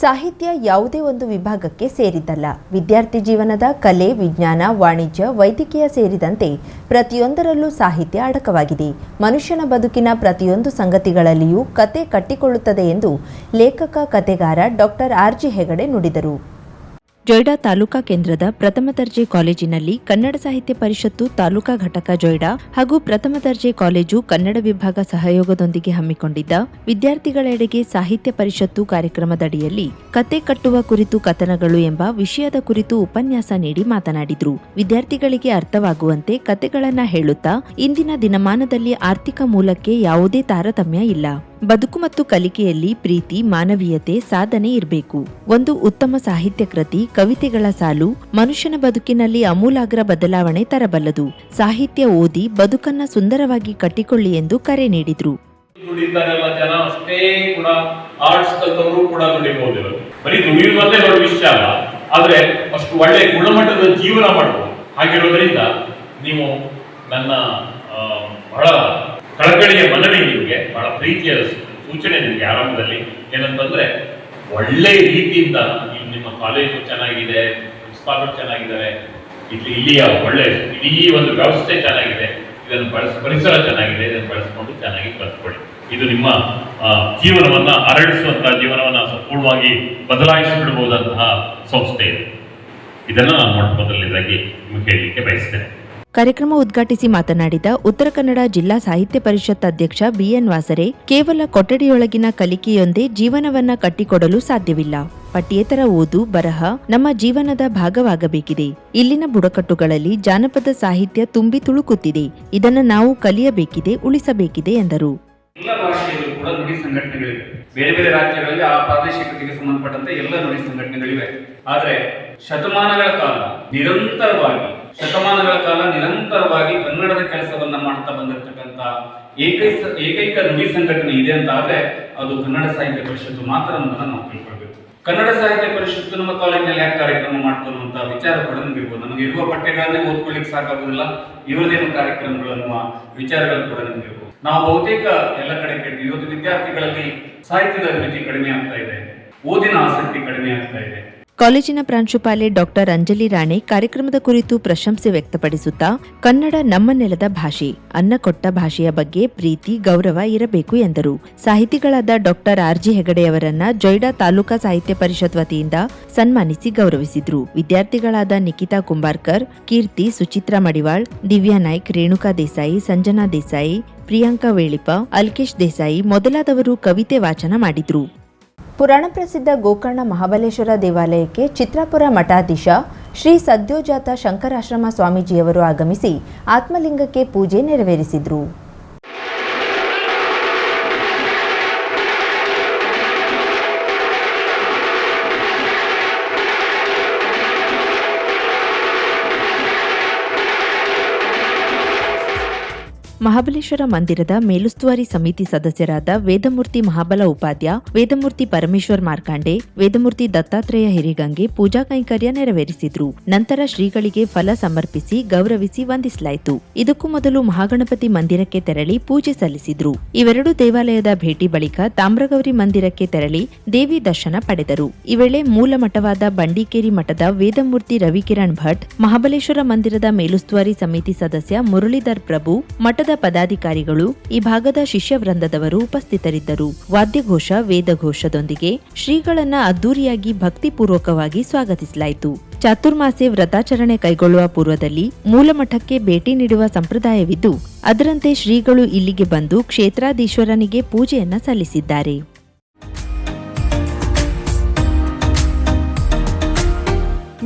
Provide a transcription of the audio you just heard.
ಸಾಹಿತ್ಯ ಯಾವುದೇ ಒಂದು ವಿಭಾಗಕ್ಕೆ ಸೇರಿದ್ದಲ್ಲ. ವಿದ್ಯಾರ್ಥಿ ಜೀವನದ ಕಲೆ, ವಿಜ್ಞಾನ, ವಾಣಿಜ್ಯ, ವೈದ್ಯಕೀಯ ಸೇರಿದಂತೆ ಪ್ರತಿಯೊಂದರಲ್ಲೂ ಸಾಹಿತ್ಯ ಅಡಕವಾಗಿದೆ. ಮನುಷ್ಯನ ಬದುಕಿನ ಪ್ರತಿಯೊಂದು ಸಂಗತಿಗಳಲ್ಲಿಯೂ ಕತೆ ಕಟ್ಟಿಕೊಳ್ಳುತ್ತದೆ ಎಂದು ಲೇಖಕ, ಕತೆಗಾರ ಡಾಕ್ಟರ್ ಆರ್ ಜಿ ಹೆಗಡೆ ನುಡಿದರು. ಜೊಯ್ಡಾ ತಾಲೂಕಾ ಕೇಂದ್ರದ ಪ್ರಥಮ ದರ್ಜೆ ಕಾಲೇಜಿನಲ್ಲಿ ಕನ್ನಡ ಸಾಹಿತ್ಯ ಪರಿಷತ್ತು ತಾಲೂಕಾ ಘಟಕ ಜೊಯ್ಡಾ ಹಾಗೂ ಪ್ರಥಮ ದರ್ಜೆ ಕಾಲೇಜು ಕನ್ನಡ ವಿಭಾಗ ಸಹಯೋಗದೊಂದಿಗೆ ಹಮ್ಮಿಕೊಂಡಿದ್ದ ವಿದ್ಯಾರ್ಥಿಗಳೆಡೆಗೆ ಸಾಹಿತ್ಯ ಪರಿಷತ್ತು ಕಾರ್ಯಕ್ರಮದಡಿಯಲ್ಲಿ ಕತೆ ಕಟ್ಟುವ ಕುರಿತು ಕಥನಗಳು ಎಂಬ ವಿಷಯದ ಕುರಿತು ಉಪನ್ಯಾಸ ನೀಡಿ ಮಾತನಾಡಿದರು. ವಿದ್ಯಾರ್ಥಿಗಳಿಗೆ ಅರ್ಥವಾಗುವಂತೆ ಕತೆಗಳನ್ನ ಹೇಳುತ್ತಾ ಇಂದಿನ ದಿನಮಾನದಲ್ಲಿ ಆರ್ಥಿಕ ಮೂಲಕ್ಕೆ ಯಾವುದೇ ತಾರತಮ್ಯ ಇಲ್ಲ. ಬದುಕು ಮತ್ತು ಕಲಿಕೆಯಲ್ಲಿ ಪ್ರೀತಿ, ಮಾನವೀಯತೆ, ಸಾಧನೆ ಇರಬೇಕು. ಒಂದು ಉತ್ತಮ ಸಾಹಿತ್ಯ ಕೃತಿ, ಕವಿತೆಗಳ ಸಾಲು, ಮನುಷ್ಯನ ಬದುಕಿನಲ್ಲಿ ಅಮೂಲಾಗ್ರ ಬದಲಾವಣೆ ತರಬಲ್ಲದು. ಸಾಹಿತ್ಯ ಓದಿ ಬದುಕನ್ನ ಸುಂದರವಾಗಿ ಕಟ್ಟಿಕೊಳ್ಳಿ ಎಂದು ಕರೆ ನೀಡಿದ್ರು. ಆದ್ರೆ ಅಷ್ಟು ಒಳ್ಳೆ ಗುಣಮಟ್ಟದ ಜೀವನ ಮಾಡಬಹುದು ಹಾಗಿರೋದ್ರಿಂದ ನೀವು ನನ್ನ ಬಹಳ ಕಳಕಳಿಯ ಮನವಿ ನಿಮಗೆ, ಬಹಳ ಪ್ರೀತಿಯ ಸೂಚನೆ ನಿಮಗೆ ಆರಂಭದಲ್ಲಿ. ಏನಂತಂದ್ರೆ, ಒಳ್ಳೆ ರೀತಿಯಿಂದ ನಿಮ್ಮ ಕಾಲೇಜು ಚೆನ್ನಾಗಿದೆ ಪ್ರಿನ್ಸಿಪಾಲರು ಚೆನ್ನಾಗಿದ್ದಾರೆ, ಇಲ್ಲಿ ಇಲ್ಲಿಯ ಒಳ್ಳೆ, ಇಡೀ ಒಂದು ವ್ಯವಸ್ಥೆ ಚೆನ್ನಾಗಿದೆ, ಇದನ್ನು ಬಳಸ, ಪರಿಸರ ಚೆನ್ನಾಗಿದೆ, ಇದನ್ನು ಬಳಸಿಕೊಂಡು ಚೆನ್ನಾಗಿ ಕಲ್ತ್ಕೊಳ್ಳಿ ಇದು ನಿಮ್ಮ ಜೀವನವನ್ನ ಅರಳಿಸುವಂತಹ ಜೀವನವನ್ನ ಸಂಪೂರ್ಣವಾಗಿ ಬದಲಾಯಿಸಿ ಬಿಡಬಹುದಂತಹ ಸಂಸ್ಥೆ ಇದು. ಇದನ್ನ ನಾನು ಮೊಟ್ಟ ಮೊದಲನೇದಾಗಿ ನಿಮಗೆ ಹೇಳಲಿಕ್ಕೆ ಬಯಸ್ತೇನೆ. ಕಾರ್ಯಕ್ರಮ ಉದ್ಘಾಟಿಸಿ ಮಾತನಾಡಿದ ಉತ್ತರ ಕನ್ನಡ ಜಿಲ್ಲಾ ಸಾಹಿತ್ಯ ಪರಿಷತ್ ಅಧ್ಯಕ್ಷ ಬಿಎನ್ ವಾಸರೆ, ಕೇವಲ ಕೊಠಡಿಯೊಳಗಿನ ಕಲಿಕೆಯೊಂದೇ ಜೀವನವನ್ನ ಕಟ್ಟಿಕೊಡಲು ಸಾಧ್ಯವಿಲ್ಲ. ಪಠ್ಯೇತರ ಓದು, ಬರಹ ನಮ್ಮ ಜೀವನದ ಭಾಗವಾಗಬೇಕಿದೆ. ಇಲ್ಲಿನ ಬುಡಕಟ್ಟುಗಳಲ್ಲಿ ಜಾನಪದ ಸಾಹಿತ್ಯ ತುಂಬಿ ತುಳುಕುತ್ತಿದೆ. ಇದನ್ನು ನಾವು ಕಲಿಯಬೇಕಿದೆ, ಉಳಿಸಬೇಕಿದೆ ಎಂದರು. ಎಲ್ಲ ಭಾಷೆಯಲ್ಲೂ ಕೂಡ ನುಡಿ ಸಂಘಟನೆಗಳಿವೆ. ಬೇರೆ ಬೇರೆ ರಾಜ್ಯಗಳಲ್ಲಿ ಆ ಪ್ರಾದೇಶಿಕತೆಗೆ ಸಂಬಂಧಪಟ್ಟಂತೆ ಎಲ್ಲ ನುಡಿ ಸಂಘಟನೆಗಳಿವೆ. ಆದರೆ ಶತಮಾನಗಳ ಕಾಲ ನಿರಂತರವಾಗಿ ಶತಮಾನಗಳ ಕಾಲ ನಿರಂತರವಾಗಿ ಕನ್ನಡದ ಕೆಲಸವನ್ನ ಮಾಡ್ತಾ ಬಂದಿರತಕ್ಕಂತ ಏಕೈಕ ಏಕೈಕ ನುಡಿ ಸಂಘಟನೆ ಇದೆ ಅಂತ ಆದ್ರೆ ಅದು ಕನ್ನಡ ಸಾಹಿತ್ಯ ಪರಿಷತ್ತು ಮಾತ್ರ ಅನ್ನೋದನ್ನ ನಾವು ತಿಳ್ಕೊಳ್ಬೇಕು. ಕನ್ನಡ ಸಾಹಿತ್ಯ ಪರಿಷತ್ತು ನಮ್ಮ ಕಾಲೇಜಿನಲ್ಲಿ ಯಾಕೆ ಕಾರ್ಯಕ್ರಮ ಮಾಡ್ತು ಅಂತ ವಿಚಾರ ಕೂಡ ನಮಗಿರ್ಬೋದು. ನಮಗೆ ಇರುವ ಪಠ್ಯಗಳನ್ನೇ ಓದ್ಕೊಳ್ಳಿಕ್ ಸಾಕಾಗುದಿಲ್ಲ ಇವರದೇನು ಕಾರ್ಯಕ್ರಮಗಳು ಅನ್ನುವ ವಿಚಾರಗಳು ಕೂಡ ನಮಗಿರ್ಬೋದು. ನಾವು ಬಹುತೇಕ ಎಲ್ಲ ಕಡೆ ಕೇಳ್ತೀವಿ. ಇವತ್ತು ವಿದ್ಯಾರ್ಥಿಗಳಲ್ಲಿ ಸಾಹಿತ್ಯದ ಅಭಿರುಚಿ ಕಡಿಮೆ ಆಗ್ತಾ ಇದೆ, ಓದಿನ ಆಸಕ್ತಿ ಕಡಿಮೆ ಆಗ್ತಾ ಇದೆ. ಕಾಲೇಜಿನ ಪ್ರಾಂಶುಪಾಲೆ ಡಾಕ್ಟರ್ ಅಂಜಲಿ ರಾಣೆ ಕಾರ್ಯಕ್ರಮದ ಕುರಿತು ಪ್ರಶಂಸೆ ವ್ಯಕ್ತಪಡಿಸುತ್ತಾ, ಕನ್ನಡ ನಮ್ಮ ನೆಲದ ಭಾಷೆ, ಅನ್ನ ಕೊಟ್ಟ ಭಾಷೆಯ ಬಗ್ಗೆ ಪ್ರೀತಿ, ಗೌರವ ಇರಬೇಕು ಎಂದರು. ಸಾಹಿತಿಗಳಾದ ಡಾಕ್ಟರ್ ಆರ್ಜಿ ಹೆಗಡೆಯವರನ್ನ ಜೊಯ್ಡಾ ತಾಲೂಕಾ ಸಾಹಿತ್ಯ ಪರಿಷತ್ ವತಿಯಿಂದ ಸನ್ಮಾನಿಸಿ ಗೌರವಿಸಿದ್ರು. ವಿದ್ಯಾರ್ಥಿಗಳಾದ ನಿಖಿತಾ ಕುಂಬಾರ್ಕರ್, ಕೀರ್ತಿ, ಸುಚಿತ್ರಾ ಮಡಿವಾಳ್, ದಿವ್ಯಾ ನಾಯ್ಕ್, ರೇಣುಕಾ ದೇಸಾಯಿ, ಸಂಜನಾ ದೇಸಾಯಿ, ಪ್ರಿಯಾಂಕಾ ವೇಳಿಪ ಅಲ್ಕೇಶ್ ದೇಸಾಯಿ ಮೊದಲಾದವರು ಕವಿತೆ ವಾಚನ ಮಾಡಿದ್ರು. ಪುರಾಣ ಪ್ರಸಿದ್ಧ ಗೋಕರ್ಣ ಮಹಾಬಲೇಶ್ವರ ದೇವಾಲಯಕ್ಕೆ ಚಿತ್ರಾಪುರ ಮಠಾಧೀಶ ಶ್ರೀ ಸದ್ಯೋಜಾತ ಶಂಕರಾಶ್ರಮ ಸ್ವಾಮೀಜಿಯವರು ಆಗಮಿಸಿ ಆತ್ಮಲಿಂಗಕ್ಕೆ ಪೂಜೆ ನೆರವೇರಿಸಿದ್ರು. ಮಹಾಬಲೇಶ್ವರ ಮಂದಿರದ ಮೇಲುಸ್ತುವಾರಿ ಸಮಿತಿ ಸದಸ್ಯರಾದ ವೇದಮೂರ್ತಿ ಮಹಾಬಲ ಉಪಾಧ್ಯ, ವೇದಮೂರ್ತಿ ಪರಮೇಶ್ವರ್ ಮಾರ್ಕಾಂಡೆ, ವೇದಮೂರ್ತಿ ದತ್ತಾತ್ರೇಯ ಹಿರಿಗಂಗೆ ಪೂಜಾ ಕೈಂಕರ್ಯ ನೆರವೇರಿಸಿದ್ರು. ನಂತರ ಶ್ರೀಗಳಿಗೆ ಫಲ ಸಮರ್ಪಿಸಿ ಗೌರವಿಸಿ ವಂದಿಸಲಾಯಿತು. ಇದಕ್ಕೂ ಮೊದಲು ಮಹಾಗಣಪತಿ ಮಂದಿರಕ್ಕೆ ತೆರಳಿ ಪೂಜೆ ಸಲ್ಲಿಸಿದ್ರು. ಇವೆರಡು ದೇವಾಲಯದ ಭೇಟಿ ಬಳಿಕ ತಾಮ್ರಗೌರಿ ಮಂದಿರಕ್ಕೆ ತೆರಳಿ ದೇವಿ ದರ್ಶನ ಪಡೆದರು. ಈ ವೇಳೆ ಮೂಲ ಮಠವಾದ ಬಂಡೀಕೇರಿ ಮಠದ ವೇದಮೂರ್ತಿ ರವಿಕಿರಣ್ ಭಟ್, ಮಹಾಬಲೇಶ್ವರ ಮಂದಿರದ ಮೇಲುಸ್ತುವಾರಿ ಸಮಿತಿ ಸದಸ್ಯ ಮುರಳೀಧರ್ ಪ್ರಭು, ಮಠದ ಪದಾಧಿಕಾರಿಗಳು ಈ ಭಾಗದ ಶಿಷ್ಯ ವೃಂದದವರು ಉಪಸ್ಥಿತರಿದ್ದರು. ವಾದ್ಯಘೋಷ, ವೇದಘೋಷದೊಂದಿಗೆ ಶ್ರೀಗಳನ್ನ ಅದ್ದೂರಿಯಾಗಿ ಭಕ್ತಿಪೂರ್ವಕವಾಗಿ ಸ್ವಾಗತಿಸಲಾಯಿತು. ಚಾತುರ್ಮಾಸೆ ವ್ರತಾಚರಣೆ ಕೈಗೊಳ್ಳುವ ಪೂರ್ವದಲ್ಲಿ ಮೂಲಮಠಕ್ಕೆ ಭೇಟಿ ನೀಡುವ ಸಂಪ್ರದಾಯವಿದ್ದು, ಅದರಂತೆ ಶ್ರೀಗಳು ಇಲ್ಲಿಗೆ ಬಂದು ಕ್ಷೇತ್ರಾಧೀಶ್ವರನಿಗೆ ಪೂಜೆಯನ್ನ ಸಲ್ಲಿಸಿದ್ದಾರೆ.